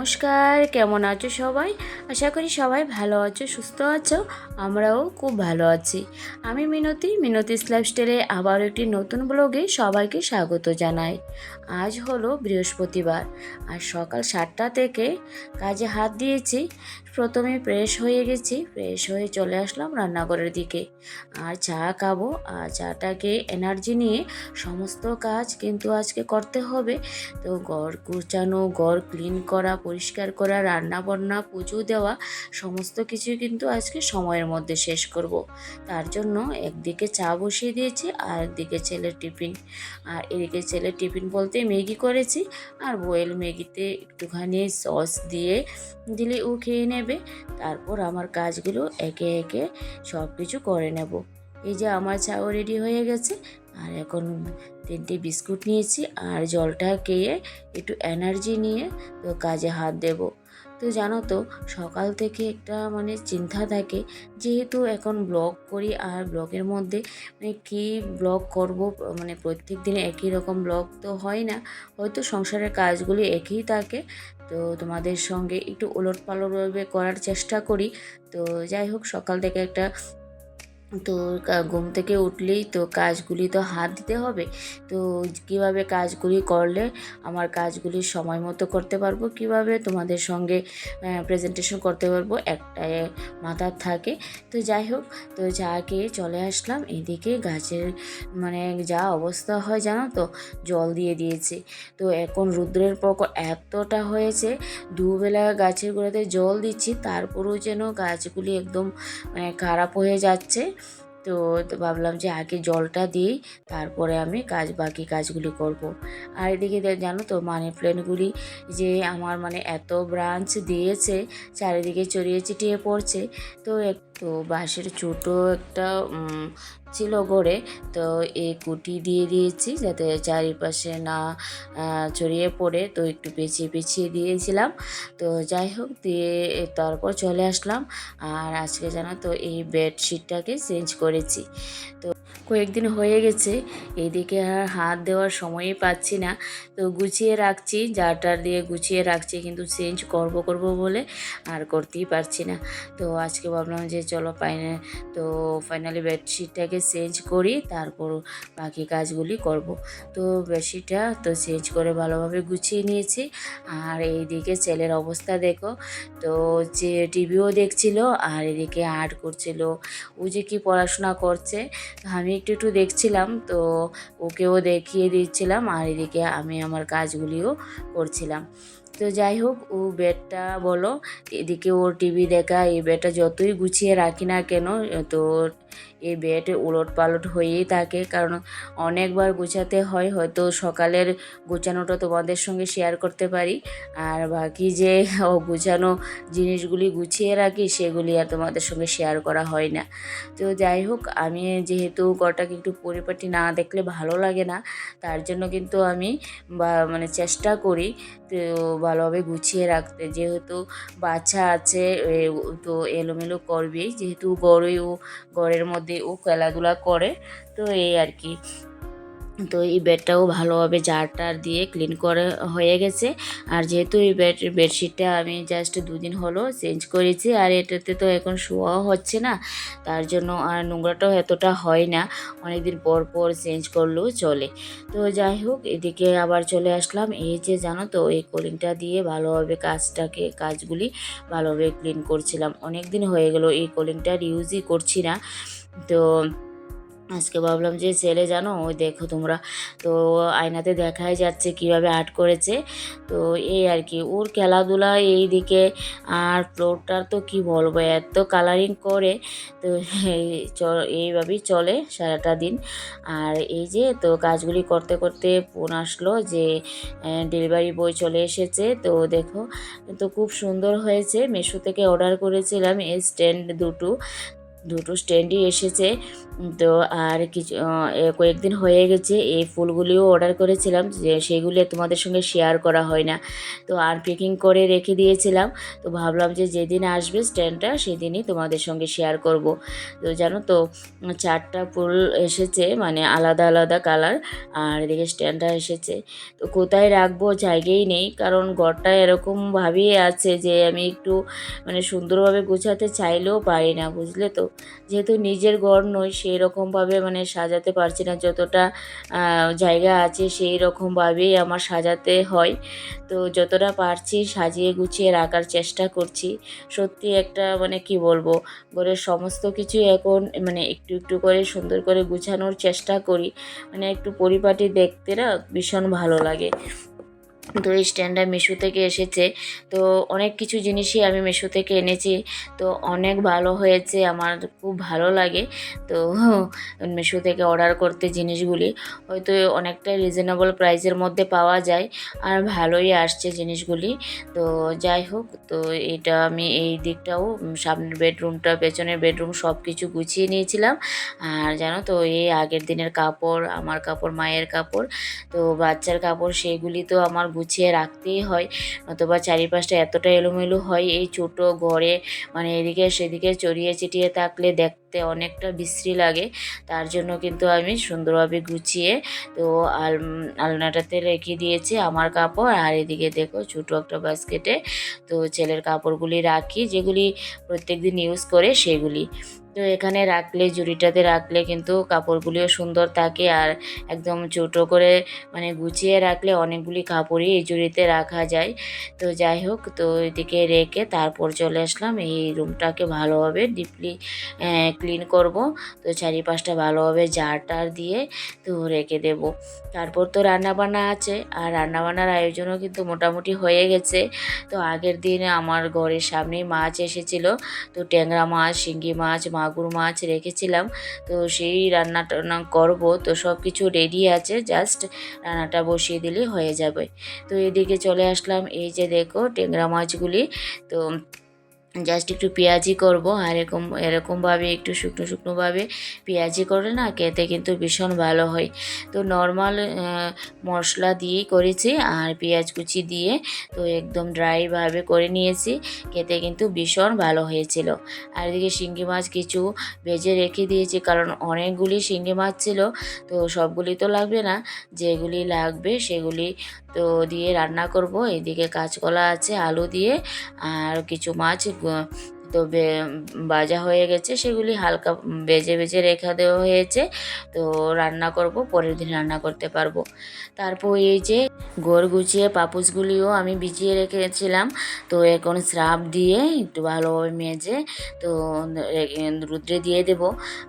নমস্কার কেমন আছো সবাই? আশা করি সবাই ভালো আছো, সুস্থ আছো, আমরাও খুব ভালো আছি। আমি মিনতি, মিনতিস লাইফস্টাইলে আবার একটি নতুন ব্লগে সবাইকে স্বাগত জানাই। আজ হলো বৃহস্পতিবার, আর সকাল সাতটা থেকে কাজে হাত দিয়েছি। প্রথমে ফ্রেশ হয়ে গেছি, ফ্রেশ হয়ে চলে আসলাম রান্নাঘরের দিকে। আর চা খাব, আর চাটাকে এনার্জি নিয়ে সমস্ত কাজ কিন্তু আজকে করতে হবে। তো ঘর কুচানো ঘর ক্লিন করা, পরিষ্কার করা রান্না বান্না পুজো দেওয়া সমস্ত কিছুই কিন্তু আজকে সময়ের মধ্যে শেষ করব। তার জন্য একদিকে চা বসিয়ে দিয়েছি আর একদিকে ছেলের টিফিন। আর এদিকে ছেলের টিফিন বলতে ম্যাগি করেছি আর বয়েল ম্যাগিতে একটুখানি সস দিয়ে দিলে ও খেয়ে নেবে। তারপর আমার কাজগুলো একে একে সব কিছু করে নেব। এই যে আমার চাও রেডি হয়ে গেছে। আর এখন তিনটে বিস্কুট নিয়েছি আর জলটা খেয়ে একটু এনার্জি নিয়ে তো কাজে হাত দেব। তো জানো তো, সকাল থেকে একটা মানে চিন্তা থাকে, যেহেতু এখন ব্লগ করি আর ব্লগের মধ্যে মানে কী ব্লগ করব মানে প্রত্যেক দিনে একই রকম ব্লগ তো হয় না, হয়তো সংসারের কাজগুলি একই থাকে। তো তোমাদের সঙ্গে একটু ওলট পালটভাবে করার চেষ্টা করি। তো যাই হোক, সকাল থেকে একটা তো ঘুম থেকে উঠলেই তো কাজগুলি তো হাত দিতে হবে। তো কীভাবে কাজগুলি করলে আমার কাজগুলি সময় মতো করতে পারব? কীভাবে তোমাদের সঙ্গে প্রেজেন্টেশন করতে পারব? একটা মাথার থাকে। তো যাই হোক, তো চা খেয়ে চলে আসলাম। এদিকে গাছের মানে যা অবস্থা হয় জানো তো, জল দিয়ে দিয়েছি। তো এখন রুদ্রের প্রকোপ এতটা হয়েছে, দুবেলা গাছের গোড়াতে জল দিচ্ছি, তারপরেও যেন গাছগুলি একদম মানে খারাপ হয়ে যাচ্ছে। তো তো ভাবলাম যে আগে জলটা দিই, তারপরে আমি কাজ, বাকি কাজগুলি করব। আর এদিকে জানো তো মানি প্ল্যান্টগুলি যে আমার মানে এত ব্রাঞ্চ দিয়েছে, চারিদিকে চড়িয়ে চিটিয়ে পড়ছে তো একটু বাঁশের ছোটো একটা ছিল গড়ে। তো এই কুটি দিয়ে দিয়েছি যাতে চারিপাশে না ছড়িয়ে পড়ে। তো একটু পেঁচিয়ে পেঁচিয়ে দিয়েছিলাম। তো যাই হোক, দিয়ে তারপর চলে আসলাম। আর আজকে জানো তো এই বেডশিটটাকে চেঞ্জ করেছি। তো কয়েকদিন হয়ে গেছে, এদিকে আর হাত দেওয়ার সময়ই পাচ্ছি না। তো গুছিয়ে রাখছি জারটার দিয়ে গুছিয়ে রাখছি, কিন্তু চেঞ্জ করব করব বলে আর করতেই পারছি না। তো আজকে ভাবলাম যে চলো ফাইনাল তো ফাইনালি বেডশিটটাকে চেঞ্জ করি, তারপর বাকি কাজগুলি করব। তো বেডশিটটা তো চেঞ্জ করে ভালোভাবে গুছিয়ে নিয়েছি। আর এইদিকে ছেলের অবস্থা দেখো, তো যে টিভিও দেখছিল, আর এদিকে আর্ট করছিল। ও যে কি পড়াশোনা করছে আমি একটু একটু দেখছিলাম তো ওকেও দেখিয়ে দিচ্ছিলাম আর এদিকে আমি আমার কাজগুলিও করছিলাম। তো যাই হোক, ও বেডটা বলো, এদিকে ওর টিভি দেখা, এই বেডটা যতই গুছিয়ে রাখি না কেন, তো এই বেড উলট পালট হয়েই থাকে। কারণ অনেকবার গুছাতে হয়, হয়তো সকালের গোছানোটা তোমাদের সঙ্গে শেয়ার করতে পারি। আর বাকি যে ও গুছানো জিনিসগুলি গুছিয়ে রাখি, সেগুলি আর তোমাদের সঙ্গে শেয়ার করা হয় না। তো যাই হোক, আমি যেহেতু ঘরটাকে একটু পরিপাটি না দেখলে ভালো লাগে না, তার জন্য কিন্তু আমি বা মানে চেষ্টা করি। তো ভালোভাবে গুছিয়ে রাখতে। যেহেতু বাচ্চা আছে তো এলোমেলো করবেই। যেহেতু গড়ে ও, ঘরের মধ্যে ও খেলাধুলা করে, তো এই আর কি। তো এই বেডটাও ভালোভাবে জারটার দিয়ে ক্লিন করে হয়ে গেছে। আর যেহেতু এই বেড, বেডশিটটা আমি জাস্ট দুদিন হলো চেঞ্জ করেছি আর এটাতে তো এখন শোয়াও হচ্ছে না, তার জন্য আর নোংরাটাও এতটা হয় না, অনেকদিন পর পর চেঞ্জ করলেও চলে। তো যাই হোক, এদিকে আবার চলে আসলাম। এই যে জানো তো, এই কলিংটা দিয়ে ভালোভাবে কাজটাকে, কাজগুলি ভালোভাবে ক্লিন করছিলাম। অনেক দিন হয়ে গেল এই কোলিংটার ইউজই করছি না। তো আজকে ভাবলাম যে ছেলে জানো, ওই দেখো তোমরা। তো আয়নাতে দেখাই যাচ্ছে কীভাবে আর্ট করেছে। তো এই আর কি, ওর খেলাধুলা এই দিকে আর ফ্লোরটার তো কি বলব, এত কালারিং করে। তো এইভাবেই চলে সারাটা দিন। আর এই যে তো কাজগুলি করতে করতে ফোন আসলো যে ডেলিভারি বই চলে এসেছে। তো দেখো, তো খুব সুন্দর হয়েছে। মেশো থেকে অর্ডার করেছিলাম, এই স্ট্যান্ড দুটো। দুটো স্ট্যান্ডই এসেছে। তো আর কিছু কয়েকদিন হয়ে গেছে, এই ফুলগুলিও অর্ডার করেছিলাম, যে সেগুলি তোমাদের সঙ্গে শেয়ার করা হয় না। তো আর প্যাকিং করে রেখে দিয়েছিলাম। তো ভাবলাম যে যেদিন আসবে স্ট্যান্ডটা সেদিনই তোমাদের সঙ্গে শেয়ার করব। তো জানো তো, চারটা ফুল এসেছে মানে আলাদা আলাদা কালার আর এদিকে স্ট্যান্ডটা এসেছে। তো কোথায় রাখব জায়গাই নেই, কারণ ঘরটা এরকমভাবেই আছে যে আমি একটু মানে সুন্দরভাবে গোছাতে চাইলেও পারি না, বুঝলে তো? যেহেতু নিজের ঘর নয় সেই রকমভাবে মানে সাজাতে পারছি না। যতটা জায়গা আছে সেই রকমভাবেই আমার সাজাতে হয়। তো যতটা পারছি সাজিয়ে গুছিয়ে রাখার চেষ্টা করছি। সত্যি একটা মানে কি বলব, ঘরের সমস্ত কিছু এখন মানে একটু একটু করে সুন্দর করে গুছানোর চেষ্টা করি। মানে একটু পরিপাটি দেখতে না ভীষণ ভালো লাগে। তো এই স্ট্যান্ডটা মিশো থেকে এসেছে। তো অনেক কিছু জিনিসই আমি মিশো থেকে এনেছি। তো অনেক ভালো হয়েছে, আমার খুব ভালো লাগে। তো মিশো থেকে অর্ডার করতে জিনিসগুলি, হয়তো অনেকটা রিজনেবল প্রাইসের মধ্যে পাওয়া যায়। আর ভালোই আসছে জিনিসগুলি। তো যাই হোক, তো এটা আমি এই দিকটাও সামনের বেডরুমটা পেছনের বেডরুম সব কিছু গুছিয়ে নিয়েছিলাম। আর জানো তো, এই আগের দিনের কাপড়, আমার কাপড়, মায়ের কাপড়, তো বাচ্চার কাপড়, সেগুলি তো আমার গুছিয়ে রাখতেই হয় অথবা চারিপাশটা এতটা এলোমেলো হয়, এই ছোটো ঘরে মানে এদিকে সেদিকে চড়িয়ে চিটিয়ে থাকলে দেখতে অনেকটা বিশ্রী লাগে। তার জন্য কিন্তু আমি সুন্দরভাবে গুছিয়ে তো আল, আলনাটাতে রেখে দিয়েছি আমার কাপড়। আর এদিকে দেখো ছোটো একটা বাস্কেটে তো ছেলের কাপড়গুলি রাখি, যেগুলি প্রত্যেকদিন ইউজ করে সেগুলি। তো এখানে রাখলে, জুড়িটাতে রাখলে কিন্তু কাপড়গুলিও সুন্দর থাকে। আর একদম ছোটো করে মানে গুছিয়ে রাখলে অনেকগুলি কাপড়ই এই জুড়িতে রাখা যায়। তো যাই হোক, তো এদিকে রেখে তারপর চলে আসলাম। এই রুমটাকে ভালোভাবে ডিপলি ক্লিন করব। তো চারিপাশটা ভালোভাবে জার টার দিয়ে তো রেখে দেব। তারপর তো রান্নাবান্না আছে, আর রান্নাবান্নার আয়োজনও কিন্তু মোটামুটি হয়ে গেছে। তো আগের দিন আমার ঘরের সামনেই মাছ এসেছিল, তো ট্যাংরা মাছ, শিঙ্গি মাছ, মাগুর মাছ রেখেছিলাম। তো সেই রান্না টান্না করব, তো সব কিছু রেডি আছে জাস্ট রান্নাটা বসিয়ে দিলে হয়ে যাবে। তো এদিকে চলে আসলাম, এই যে দেখো ট্যাংরা মাছগুলি, তো জাস্ট একটু পেঁয়াজি করব। আর এরকম, এরকমভাবে একটু শুকনো শুকনোভাবে পেঁয়াজি করে না খেতে কিন্তু ভীষণ ভালো হয়। তো নর্মাল মশলা দিয়েই করেছি আর পেঁয়াজ কুচি দিয়ে তো একদম ড্রাইভাবে করে নিয়েছি। খেতে কিন্তু ভীষণ ভালো হয়েছিল। আর এদিকে শিঙ্গি মাছ কিছু ভেজে রেখে দিয়েছি কারণ অনেকগুলি শিঙ্গি মাছ ছিল। তো সবগুলি তো লাগবে না, যেগুলি লাগবে সেগুলি তো দিয়ে রান্না করব। এদিকে কাঁচকলা আছে, আলু দিয়ে আর কিছু মাছ 歌 তো ভাজা হয়ে গেছে, সেগুলি হালকা বেজে বেজে রেখে দেওয়া হয়েছে। তো রান্না করব, পরের দিন রান্না করতে পারব। তারপর এই যে গোড় গুছিয়ে পাপুসগুলিও আমি ভিজিয়ে রেখেছিলাম। তো এখন স্রাব দিয়ে একটু ভালোভাবে মেজে, তো রুদ্রে দিয়ে দেব।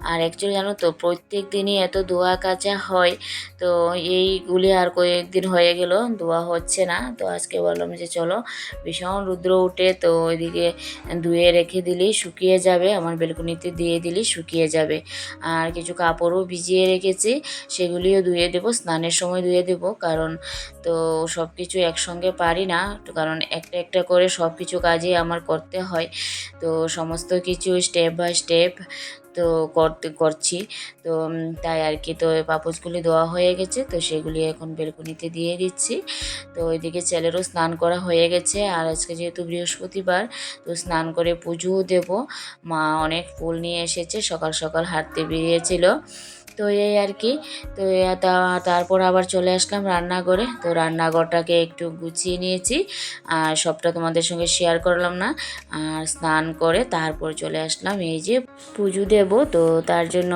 আর অ্যাকচুয়ালি জানো তো, প্রত্যেক দিনই এত ধোয়া কাচা হয়, তো এইগুলি আর কয়েকদিন হয়ে গেল, ধোয়া হচ্ছে না। তো আজকে বললাম যে চলো, ভীষণ রুদ্র উঠে তো ওইদিকে ধুয়ে রেখে দিলেই শুকিয়ে যাবে। আমার বেলকুনিতে দিয়ে দিলেই শুকিয়ে যাবে। আর কিছু কাপড়ও ভিজিয়ে রেখেছি, সেগুলিও ধুয়ে দেবো, স্নানের সময় ধুয়ে দেবো। কারণ তো সব কিছু একসঙ্গে পারি না কারণ একটা একটা করে সব কিছু কাজই আমার করতে হয়। তো সমস্ত কিছু স্টেপ বাই স্টেপ তো করতে, করছি। তো তাই আর কি, তো পাপোশগুলি দেওয়া হয়ে গেছে, তো সেগুলি এখন বেলকুনিতে দিয়ে দিচ্ছি। তো ওইদিকে ছেলেরও স্নান করা হয়ে গেছে, আর আজকে যেহেতু বৃহস্পতিবার, তো স্নান করে পুজোও দেব। মা অনেক ফুল নিয়ে এসেছে, সকাল সকাল হাঁটতে বেরিয়েছিল। তো এই আর কি। তো তারপর আবার চলে আসলাম রান্নাঘরে। তো রান্নাঘরটাকে একটু গুছিয়ে নিয়েছি। আর সবটা তোমাদের সঙ্গে শেয়ার করলাম না। আর স্নান করে তারপর চলে আসলাম। এই যে পুজো দেব, তো তার জন্য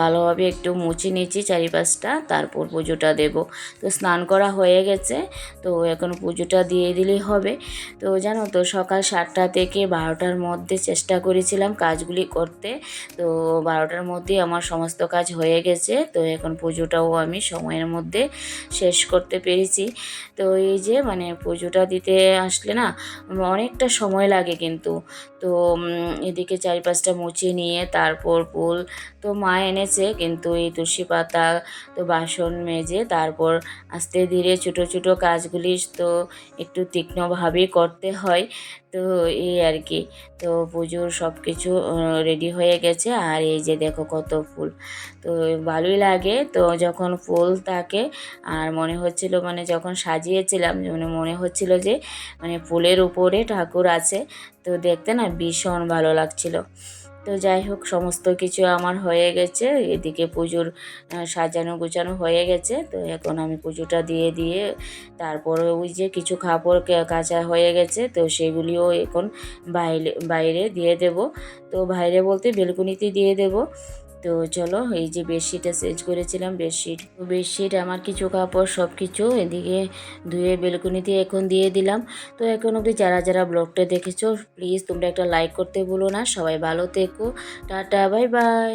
ভালোভাবে একটু মুছে নিয়েছি চারিপাশটা। তারপর পুজোটা দেব। তো স্নান করা হয়ে গেছে। তো এখন পুজোটা দিয়ে দিলেই হবে। তো জানো তো, সকাল সাতটা থেকে বারোটার মধ্যে চেষ্টা করেছিলাম কাজগুলি করতে। তো বারোটার মধ্যেই আমার সমস্ত কাজ হয়ে হয়ে গেছে। তো এখন পুজোটাও আমি সময়ের মধ্যে শেষ করতে পেরেছি। তো এই যে মানে পুজোটা দিতে আসলে না, অনেকটা সময় লাগে কিন্তু। তো এদিকে চারিপাশটা মুছে নিয়ে তারপর ফুল তো মা এনেছে, কিন্তু এই তুলসী পাতা তো বাসন মেজে তারপর আস্তে ধীরে ছোটো ছোটো কাজগুলি তো একটু তীক্ষ্ণভাবেই করতে হয়। তো এই আর কি, তো পুজোর সব কিছু রেডি হয়ে গেছে। আর এই যে দেখো কত ফুল, তো ভালোই লাগে। তো যখন ফুল থাকে, আর মনে হচ্ছিল মানে যখন সাজিয়েছিলাম মানে মনে হচ্ছিল যে মানে ফুলের উপরে ঠাকুর আছে তো দেখতে না ভীষণ ভালো লাগছিল। তো যাই হোক, সমস্ত কিছু আমার হয়ে গেছে। এদিকে পুজোর সাজানো গুছানো হয়ে গেছে। তো এখন আমি পুজোটা দিয়ে দিয়ে তারপরে ওই যে কিছু কাপড় কাঁচা হয়ে গেছে। তো সেগুলিও এখন বাইরে বাইরে দিয়ে দেব। তো বাইরে বলতে বেলকুনিতে দিয়ে দেব। তো চলো, এই যে বেডশিটটা চেঞ্জ করেছিলাম বেডশিট বেডশিট আমার কিছু কাপড় সব কিছু এদিকে ধুয়ে বেলকুনিতে এখন দিয়ে দিলাম। তো এখন অবধি যারা যারা ব্লগটা দেখেছ প্লিজ তোমরা একটা লাইক করতে ভুলো না। সবাই ভালো থেকো। Tata bye bye